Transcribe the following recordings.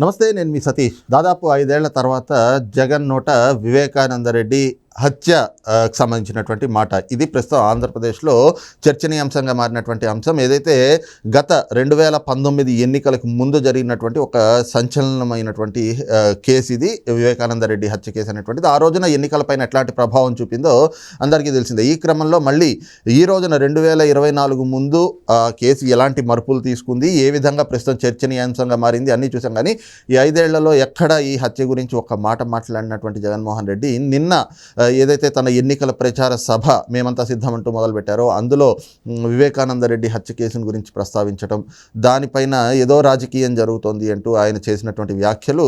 నమస్తే నేను మీ సతీష్. దాదాపు ఐదేళ్ళ తర్వాత జగన్ నోట వివేకానంద హత్యకు హత్య సంబంధించినటువంటి మాట. ఇది ప్రస్తుతం ఆంధ్రప్రదేశ్లో చర్చనీయాంశంగా మారినటువంటి అంశం. ఏదైతే గత రెండు వేల పంతొమ్మిది ఎన్నికలకు ముందు జరిగినటువంటి ఒక సంచలనమైనటువంటి కేసు ఇది వివేకానంద రెడ్డి హత్య కేసు అనేటువంటిది ఆ రోజున ఎన్నికలపైన ఎట్లాంటి ప్రభావం చూపిందో అందరికీ తెలిసిందే. ఈ క్రమంలో మళ్ళీ ఈ రోజున రెండు వేల ఇరవై నాలుగు ముందు ఆ కేసు ఎలాంటి మరుపులు తీసుకుంది ఏ విధంగా ప్రస్తుతం చర్చనీయాంశంగా మారింది అన్నీ చూసాం. కానీ ఈ ఐదేళ్ళలో ఎక్కడ ఈ హత్య గురించి ఒక మాట మాట్లాడినటువంటి జగన్మోహన్ రెడ్డి నిన్న ఏదైతే తన ఎన్నికల ప్రచార సభ మేమంతా సిద్ధమంటూ మొదలుపెట్టారో అందులో మ్, వివేకానంద రెడ్డి హత్య కేసును గురించి ప్రస్తావించడం దానిపైన ఏదో రాజకీయం జరుగుతోంది అంటూ ఆయన చేసినటువంటి వ్యాఖ్యలు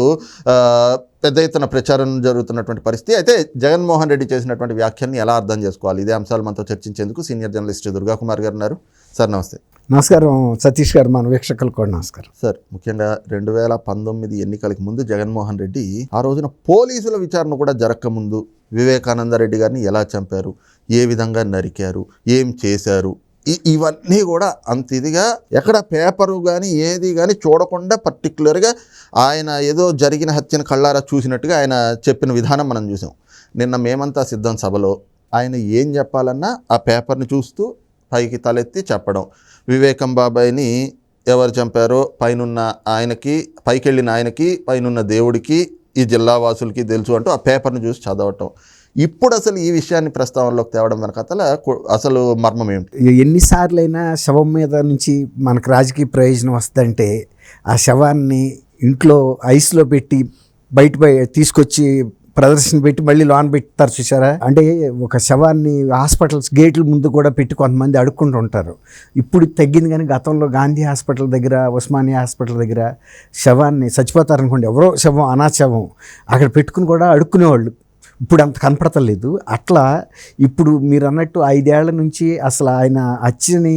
పెద్ద ఎత్తున ప్రచారం జరుగుతున్నటువంటి పరిస్థితి. అయితే జగన్మోహన్ రెడ్డి చేసినటువంటి వ్యాఖ్యల్ని ఎలా అర్థం చేసుకోవాలి? ఇదే అంశాలు మనతో చర్చించేందుకు సీనియర్ జర్నలిస్ట్ దుర్గా కుమార్ గారు ఉన్నారు. సార్ నమస్తే. నమస్కారం. సతీష్ గారు మన వీక్షకులకు కూడా నమస్కారం. సార్ ముఖ్యంగా రెండు వేల పంతొమ్మిది ఎన్నికలకు ముందు జగన్మోహన్ రెడ్డి ఆ రోజున పోలీసుల విచారణ కూడా జరగకముందు వివేకానంద రెడ్డి గారిని ఎలా చంపారు? ఏ విధంగా నరికారు? ఏం చేశారు? ఇవన్నీ కూడా అంత ఇదిగా ఎక్కడ పేపరు కానీ ఏది కానీ చూడకుండా పర్టికులర్గా ఆయన ఏదో జరిగిన హత్యను కళ్ళారా చూసినట్టుగా ఆయన చెప్పిన విధానం మనం చూసాం. నిన్న మేమంతా సిద్ధం సభలో ఆయన ఏం చెప్పాలన్నా ఆ పేపర్ని చూస్తూ పైకి తలెత్తి చెప్పడం. వివేకం బాబాయ్ని ఎవరు చంపారో పైనున్న ఆయనకి పైకెళ్ళిన ఆయనకి పైనున్న దేవుడికి ఈ జిల్లా వాసులకి తెలుసు అంటూ ఆ పేపర్ని చూసి చదవటం. ఇప్పుడు అసలు ఈ విషయాన్ని ప్రస్తావనలోకి తేవడం వెనకతల కు- అసలు మర్మం ఏమిటి? ఎన్నిసార్లైనా శవం మీద నుంచి మనకు రాజకీయ ప్రయోజనం వస్తుందంటే ఆ శవాన్ని ఇంట్లో ఐస్లో పెట్టి బయట తీసుకొచ్చి ప్రదర్శన పెట్టి మళ్ళీ లోన్ పెడతారు చూసారా అంటే ఒక శవాన్ని హాస్పిటల్స్ గేట్ల ముందు కూడా పెట్టి కొంతమంది అడుక్కుంటూ ఉంటారు. ఇప్పుడు తగ్గింది కానీ గతంలో గాంధీ హాస్పిటల్ దగ్గర ఉస్మానియా హాస్పిటల్ దగ్గర శవాన్ని చచ్చిపోతారనుకోండి ఎవరో శవం అనాథ శవం అక్కడ పెట్టుకుని కూడా అడుక్కునేవాళ్ళు. ఇప్పుడు అంత కనపడతలేదు. అట్లా ఇప్పుడు మీరు అన్నట్టు ఐదేళ్ళ నుంచి అసలు ఆయన అచ్చని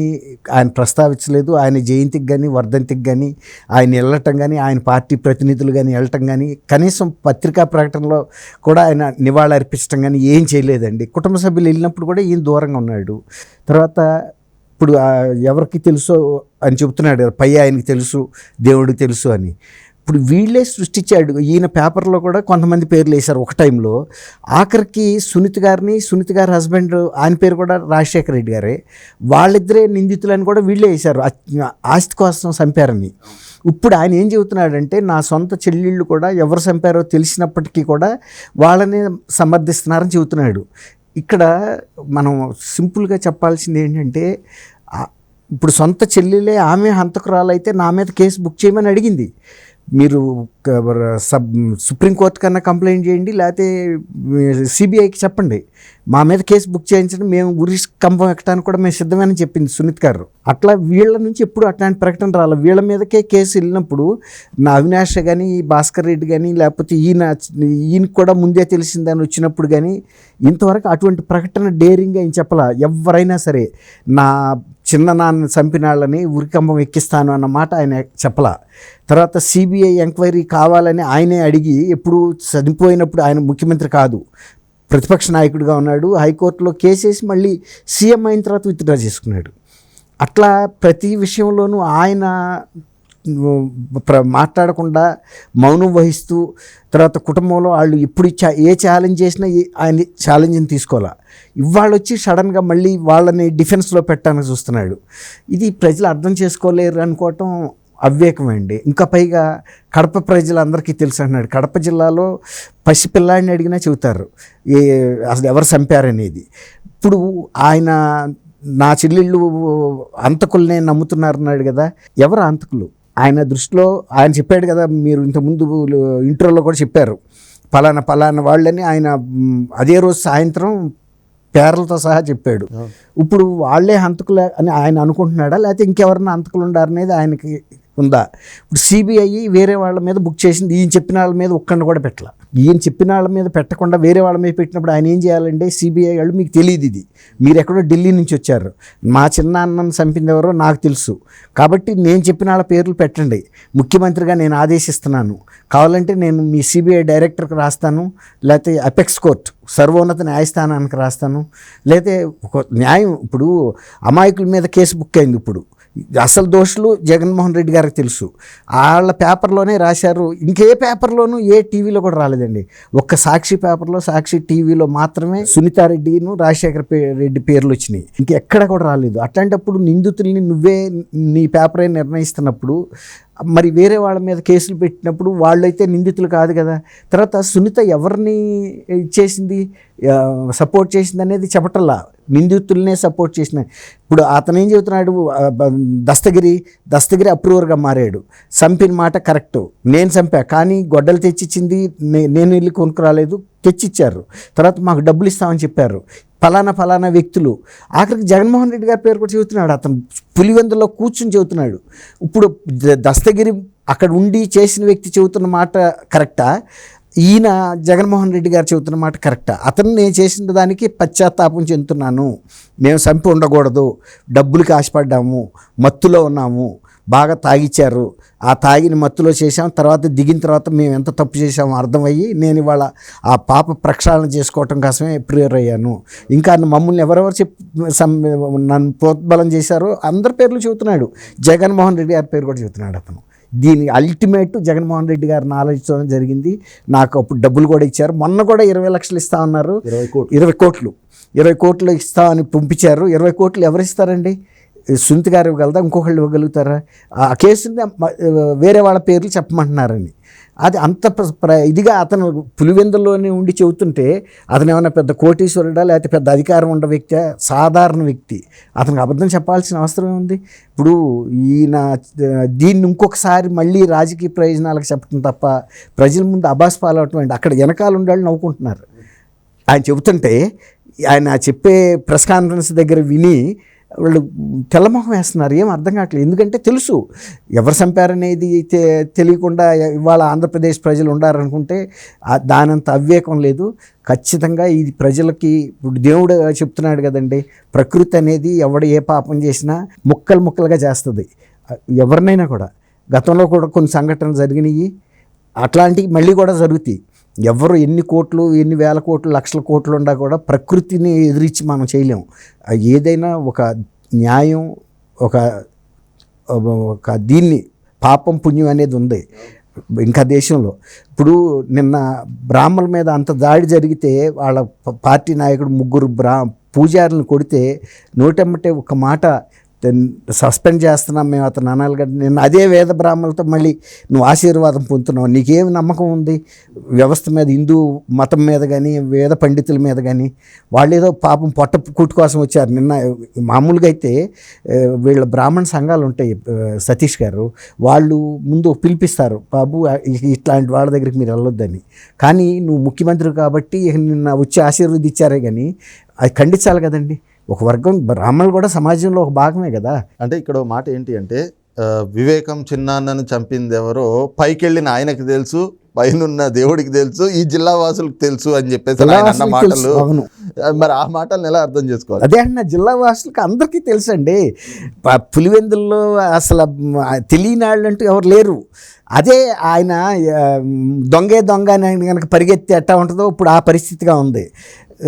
ఆయన ప్రస్తావించలేదు. ఆయన జయంతికి కానీ వర్ధంతికి కానీ ఆయన వెళ్ళటం కానీ ఆయన పార్టీ ప్రతినిధులు కానీ వెళ్ళటం కానీ కనీసం పత్రికా ప్రకటనలో కూడా ఆయన నివాళి అర్పించడం కానీ ఏం చేయలేదండి. కుటుంబ సభ్యులు వెళ్ళినప్పుడు కూడా ఈయన దూరంగా ఉన్నాడు. తర్వాత ఇప్పుడు ఎవరికి తెలుసో అని చెబుతున్నాడు కదా పై ఆయనకి తెలుసు దేవుడికి తెలుసు అని. ఇప్పుడు వీళ్ళే సృష్టించాడు. ఈయన పేపర్లో కూడా కొంతమంది పేర్లు వేశారు ఒక టైంలో. ఆఖరికి సునీత్ గారిని సునీత్ గారి హస్బెండ్ ఆయన పేరు కూడా రాజశేఖర రెడ్డి గారే. వాళ్ళిద్దరే నిందితులని కూడా వీళ్ళే వేశారు. ఆస్తి కోసం చంపారని. ఇప్పుడు ఆయన ఏం చెబుతున్నాడంటే నా సొంత చెల్లెళ్ళు కూడా ఎవరు చంపారో తెలిసినప్పటికీ కూడా వాళ్ళని సమర్థిస్తున్నారని చెబుతున్నాడు. ఇక్కడ మనం సింపుల్గా చెప్పాల్సింది ఏంటంటే ఇప్పుడు సొంత చెల్లెలే ఆమె హంతకురాలైతే నా మీద కేసు బుక్ చేయమని అడిగింది. మీరు క- సబ్ సుప్రీంకోర్టు కన్నా కంప్లైంట్ చేయండి లేకపోతే సిబిఐకి చెప్పండి. మా మీద కేసు బుక్ చేయించడం మేము ఉరి కంపం ఎక్కడానికి కూడా మేము సిద్ధమని చెప్పింది సునీత్ గారు. అట్లా వీళ్ళ నుంచి ఎప్పుడు అట్లాంటి ప్రకటన రాలి. వీళ్ళ మీదకే కేసు వెళ్ళినప్పుడు నా అవినాష్ కానీ భాస్కర్ రెడ్డి కానీ లేకపోతే ఈయన ఈయన కూడా ముందే తెలిసిందని వచ్చినప్పుడు కానీ ఇంతవరకు అటువంటి ప్రకటన డేరింగ్గా ఏం చెప్పాల? ఎవరైనా సరే నా చిన్న నాన్న చంపిన వాళ్ళని ఉరికంబం ఎక్కిస్తాను అన్నమాట ఆయన చెప్పలా. తర్వాత సిబిఐ ఎంక్వైరీ కావాలని ఆయనే అడిగి ఎప్పుడు చనిపోయినప్పుడు ఆయన ముఖ్యమంత్రి కాదు ప్రతిపక్ష నాయకుడిగా ఉన్నాడు. హైకోర్టులో కేసేసి మళ్ళీ సీఎం అయిన తర్వాత విత్డ్రా చేసుకున్నాడు. అట్లా ప్రతి విషయంలోనూ ఆయన మాట్లాడకుండా మౌనం వహిస్తూ తర్వాత కుటుంబంలో వాళ్ళు ఇప్పుడు చా- ఏ ఛాలెంజ్ చేసినా ఏ- ఆయన ఛాలెంజ్ని తీసుకోవాలా? ఇవాళ వచ్చి సడన్గా మళ్ళీ వాళ్ళని డిఫెన్స్లో పెట్టడానికి చూస్తున్నాడు. ఇది ప్రజలు అర్థం చేసుకోలేరు అనుకోవటం అవివేకమండి. ఇంకా పైగా కడప ప్రజలందరికీ తెలుసు అన్నాడు కడప జిల్లాలో పసిపిల్లాడిని అడిగినా చెబుతారు. ఏ అసలు ఎవరు చంపారనేది. ఇప్పుడు ఆయన నా చెల్లెళ్ళు అంతకులనే నమ్ముతున్నారన్నాడు కదా. ఎవరు అంతకులు? ఆయన దృష్టిలో ఆయన చెప్పాడు కదా మీరు ఇంతకుముందు ఇంట్రోలో కూడా చెప్పారు. పలానా పలానా వాళ్ళని ఆయన అదే రోజు సాయంత్రం పేర్లతో సహా చెప్పాడు. ఇప్పుడు వాళ్ళే హంతకులు అని ఆయన అనుకుంటున్నాడా? లేకపోతే ఇంకెవరన్నా హంతకులు ఉండారనేది ఆయనకి ఉందా? ఇప్పుడు సిబిఐ వేరే వాళ్ళ మీద బుక్ చేసింది ఈయన చెప్పిన వాళ్ళ మీద ఒక్కడిని కూడా పెట్టాల. ఈయన చెప్పిన వాళ్ళ మీద పెట్టకుండా వేరే వాళ్ళ మీద పెట్టినప్పుడు ఆయన ఏం చేయాలంటే సిబిఐ వాళ్ళు మీకు తెలియదు ఇది. మీరు ఎక్కడో ఢిల్లీ నుంచి వచ్చారు. మా చిన్న అన్నను చంపింది ఎవరో నాకు తెలుసు. కాబట్టి నేను చెప్పిన వాళ్ళ పేర్లు పెట్టండి. ముఖ్యమంత్రిగా నేను ఆదేశిస్తున్నాను. కావాలంటే నేను మీ సిబిఐ డైరెక్టర్కి రాస్తాను. లేకపోతే అపెక్స్ కోర్ట్ సర్వోన్నత న్యాయస్థానానికి రాస్తాను. లేకపోతే ఒక న్యాయం ఇప్పుడు అమాయకుల మీద కేసు బుక్ అయింది ఇప్పుడు. అసలు దోషులు జగన్మోహన్ రెడ్డి గారికి తెలుసు. వాళ్ళ పేపర్లోనే రాశారు. ఇంకే పేపర్లోనూ ఏ టీవీలో కూడా రాలేదండి. ఒక్క సాక్షి పేపర్లో సాక్షి టీవీలో మాత్రమే సునీతారెడ్డిను రాజశేఖర పే- రెడ్డి పేర్లు వచ్చినాయి. ఇంకెక్కడ కూడా రాలేదు. అట్లాంటప్పుడు నిందితుల్ని నువ్వే నీ పేపరే నిర్ణయిస్తున్నప్పుడు మరి వేరే వాళ్ళ మీద కేసులు పెట్టినప్పుడు వాళ్ళైతే నిందితులు కాదు కదా. తర్వాత సునీత ఎవరిని చేసింది సపోర్ట్ చేసింది అనేది చెప్పటల్లా. నిందితులనే సపోర్ట్ చేసిన. ఇప్పుడు అతను ఏం చెబుతున్నాడు దస్తగిరి దస్తగిరి అప్రూవర్గా మారాడు. చంపిన మాట కరెక్ట్. నేను చంపా కానీ గొడ్డలు తెచ్చిచ్చింది నేను వెళ్ళి కొనుక్కురాలేదు. తెచ్చిచ్చారు. తర్వాత మాకు డబ్బులు ఇస్తామని చెప్పారు. ఫలానా ఫలానా వ్యక్తులు. ఆఖరికి జగన్మోహన్ రెడ్డి గారి పేరు కూడా చెబుతున్నాడు. అతను పులివెందులో కూర్చుని చెబుతున్నాడు. ఇప్పుడు దస్తగిరి అక్కడ ఉండి చేసిన వ్యక్తి చెబుతున్న మాట కరెక్టా? ఈయన జగన్మోహన్ రెడ్డి గారు చెబుతున్న మాట కరెక్టా? అతను నేను చేసిన దానికి పశ్చాత్తాపం చెందుతున్నాను. మేము చంపి ఉండకూడదు. డబ్బులకి ఆశపడ్డాము. మత్తులో ఉన్నాము. బాగా తాగిచ్చారు. ఆ తాగిన మత్తులో చేశాం. తర్వాత దిగిన తర్వాత మేము ఎంత తప్పు చేశామో అర్థమయ్యి నేను ఇవాళ ఆ పాప ప్రక్షాళన చేసుకోవటం కోసమే ప్రియుర్ అయ్యాను. ఇంకా మమ్మల్ని ఎవరెవరు చెప్ నన్ను ప్రోద్బలం చేశారో అందరి పేర్లు చెబుతున్నాడు. జగన్మోహన్ రెడ్డి గారి పేరు కూడా చెబుతున్నాడు అతను. దీని అల్టిమేట్ జగన్మోహన్ రెడ్డి గారి నాలెడ్జ్తో జరిగింది. నాకు అప్పుడు డబ్బులు కూడా ఇచ్చారు. మొన్న కూడా ఇరవై లక్షలు ఇస్తా ఉన్నారు ఇరవై కోట్లు. ఇరవై కోట్లు. ఇరవై కోట్లు ఇస్తామని పంపించారు. ఇరవై కోట్లు ఎవరు ఇస్తారండి? సునీత గారు ఇవ్వగలదా ఇంకొకళ్ళు ఇవ్వగలుగుతారా? ఆ కేసుని వేరే వాళ్ళ పేర్లు చెప్పమంటున్నారని. అది అంత ప్ర- ప్ర- ఇదిగా అతను పులివెందుల్లోనే ఉండి చెబుతుంటే అతను ఏమైనా పెద్ద కోటీశ్వరుడా లేకపోతే పెద్ద అధికారం ఉన్న వ్యక్తి సాధారణ వ్యక్తి. అతనికి అబద్ధం చెప్పాల్సిన అవసరం ఉంది ఇప్పుడు ఈయన దీన్ని ఇంకొకసారి మళ్ళీ రాజకీయ ప్రయోజనాలకు చెప్పడం తప్ప ప్రజల ముందు అబాస్ పాలవటం అక్కడ వెనకాల ఉండాలని నవ్వుకుంటున్నారు. ఆయన చెబుతుంటే ఆయన చెప్పే ప్రెస్ కాన్ఫరెన్స్ దగ్గర విని వాళ్ళు తెల్లమొహం వేస్తున్నారు. ఏం అర్థం కావట్లేదు. ఎందుకంటే తెలుసు. ఎవరు చంపారనేది తె- తెలియకుండా ఇవాళ ఆంధ్రప్రదేశ్ ప్రజలు ఉండారనుకుంటే దానంత అవివేకం లేదు. ఖచ్చితంగా ఇది ప్రజలకి ఇప్పుడు దేవుడు చెప్తున్నాడు కదండి ప్రకృతి అనేది ఎవడు ఏ పాపం చేసినా ముక్కలు ముక్కలుగా చేస్తుంది. ఎవరినైనా కూడా. గతంలో కూడా కొన్ని సంఘటనలు జరిగినాయి. అట్లాంటివి మళ్ళీ కూడా జరుగుతాయి. ఎవరు ఎన్ని కోట్లు ఎన్ని వేల కోట్లు లక్షల కోట్లు ఉండా కూడా ప్రకృతిని ఎదిరించి మనం చేయలేము. ఏదైనా ఒక న్యాయం ఒక ఒక దీన్ని పాపం పుణ్యం అనేది ఉంది ఇంకా దేశంలో. ఇప్పుడు నిన్న బ్రాహ్మణుల మీద అంత దాడి జరిగితే వాళ్ళ పార్టీ నాయకుడు ముగ్గురు బ్రా పూజారులను కొడితే నోటెమ్మటే ఒక మాట సస్పెండ్ చేస్తున్నాం మేము అతను అనాలి కదా. నిన్న అదే వేద బ్రాహ్మణులతో మళ్ళీ నువ్వు ఆశీర్వాదం పొందుతున్నావు. నీకేం నమ్మకం ఉంది? వ్యవస్థ మీద హిందూ మతం మీద కానీ వేద పండితుల మీద కానీ వాళ్ళు ఏదో పాపం పొట్ట కూటు కోసం వచ్చారు. నిన్న మామూలుగా అయితే వీళ్ళ బ్రాహ్మణ సంఘాలు ఉంటాయి సతీష్ గారు. వాళ్ళు ముందు పిలిపిస్తారు బాబు ఇట్లాంటి వాళ్ళ దగ్గరికి మీరు వెళ్ళొద్దని. కానీ నువ్వు ముఖ్యమంత్రి కాబట్టి నిన్న వచ్చి ఆశీర్వదించారే కానీ అది ఖండించాలి కదండి. ఒక వర్గం బ్రాహ్మణులు కూడా సమాజంలో ఒక భాగమే కదా. అంటే ఇక్కడ మాట ఏంటి అంటే వివేకం చిన్నాన్నను చంపింది ఎవరో పైకెళ్ళిన ఆయనకి తెలుసు పైనున్న దేవుడికి తెలుసు ఈ జిల్లా వాసులకు తెలుసు అని చెప్పేసి ఆయన అన్న జిల్లావాసులకు మాటలు. తెలుసు, మరి ఆ మాటలను ఎలా అర్థం చేసుకోవాలి? అదే అన్న జిల్లా వాసులకు అందరికీ తెలుసండి. ప- పులివెందుల్లో అసలు తెలియని వాళ్ళు అంటూ ఎవరు లేరు. అదే ఆయన దొంగే దొంగ అని కనుక పరిగెత్తి ఎట్టా ఉంటుందో ఇప్పుడు ఆ పరిస్థితిగా ఉంది.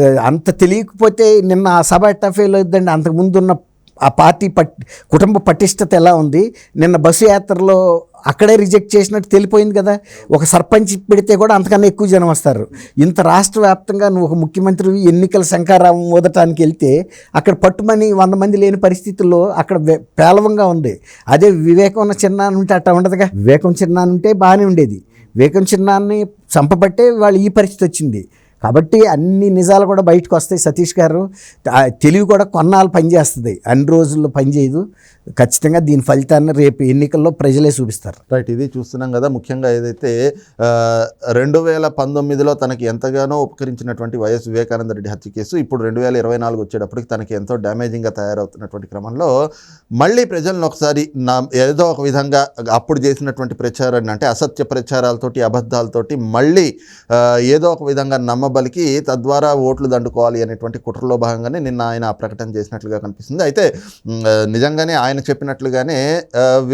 అంత తెలియకపోతే నిన్న ఆ సభ ఎట్టా ఫెయిల్ అవుతుందండి అంతకుముందు ఉన్న ఆ పార్టీ పట్ కుటుంబ పటిష్టత ఎలా ఉంది? నిన్న బస్సు యాత్రలో అక్కడే రిజెక్ట్ చేసినట్టు తెలిపోయింది కదా. ఒక సర్పంచ్ పెడితే కూడా అంతకన్నా ఎక్కువ జనం వస్తారు. ఇంత రాష్ట్ర వ్యాప్తంగా నువ్వు ఒక ముఖ్యమంత్రి ఎన్నికల శంకారావం ఓదటానికి వెళ్తే అక్కడ పట్టుమని వంద మంది లేని పరిస్థితుల్లో అక్కడ వే- పేలవంగా ఉంది. అదే వివేకం ఉన్న చిన్న ఉంటే అట్లా ఉండదుగా? వివేకం చిన్న ఉంటే బాగానే ఉండేది. వివేకం చిన్నాన్ని చంపబట్టే వాళ్ళు ఈ పరిస్థితి వచ్చింది. కాబట్టి అన్ని నిజాలు కూడా బయటకు వస్తాయి. సతీష్ గారు ఆ తెలివి కూడా కొన్నాళ్ళు పనిచేస్తుంది. అన్ని రోజుల్లో పనిచేయదు ఖచ్చితంగా దీని ఫలితాన్ని రేపు ఎన్నికల్లో ప్రజలే చూపిస్తారు. రైట్ ఇది చూస్తున్నాం కదా. ముఖ్యంగా ఏదైతే రెండు వేల పంతొమ్మిదిలో తనకి ఎంతగానో ఉపకరించినటువంటి వైఎస్ వివేకానంద రెడ్డి హత్య కేసు ఇప్పుడు రెండు వేల ఇరవై నాలుగు వచ్చేటప్పటికి తనకి ఎంతో డ్యామేజింగ్గా తయారవుతున్నటువంటి క్రమంలో మళ్ళీ ప్రజలను ఒకసారి నా ఏదో ఒక విధంగా అప్పుడు చేసినటువంటి ప్రచారాన్ని అంటే అసత్య ప్రచారాలతోటి అబద్ధాలతోటి మళ్ళీ ఏదో ఒక విధంగా నమ్మ బలికి తద్వారా ఓట్లు దండుకోవాలి అనేటువంటి కుట్రలో భాగంగానే నిన్న ఆయన ప్రకటన చేసినట్లుగా కనిపిస్తుంది. అయితే నిజంగానే ఆయన చెప్పినట్లుగానే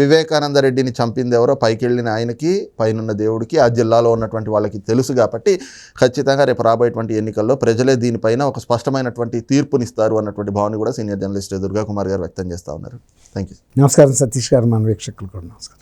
వివేకానంద రెడ్డిని చంపింది ఎవరో? పైకి వెళ్ళిన ఆయనకి పైనున్న దేవుడికి ఆ జిల్లాలో ఉన్నటువంటి వాళ్ళకి తెలుసు కాబట్టి ఖచ్చితంగా రేపు రాబోయేటువంటి ఎన్నికల్లో ప్రజలే దీనిపైన ఒక స్పష్టమైనటువంటి తీర్పునిస్తారు అన్నటువంటి భావన కూడా సీనియర్ జర్నలిస్ట్ దుర్గా కుమార్ గారు వ్యక్తం చేస్తూ ఉన్నారు. థ్యాంక్ యూ నమస్కారం సతీష్ గారు మన వీక్షకులు కూడా నమస్కారం.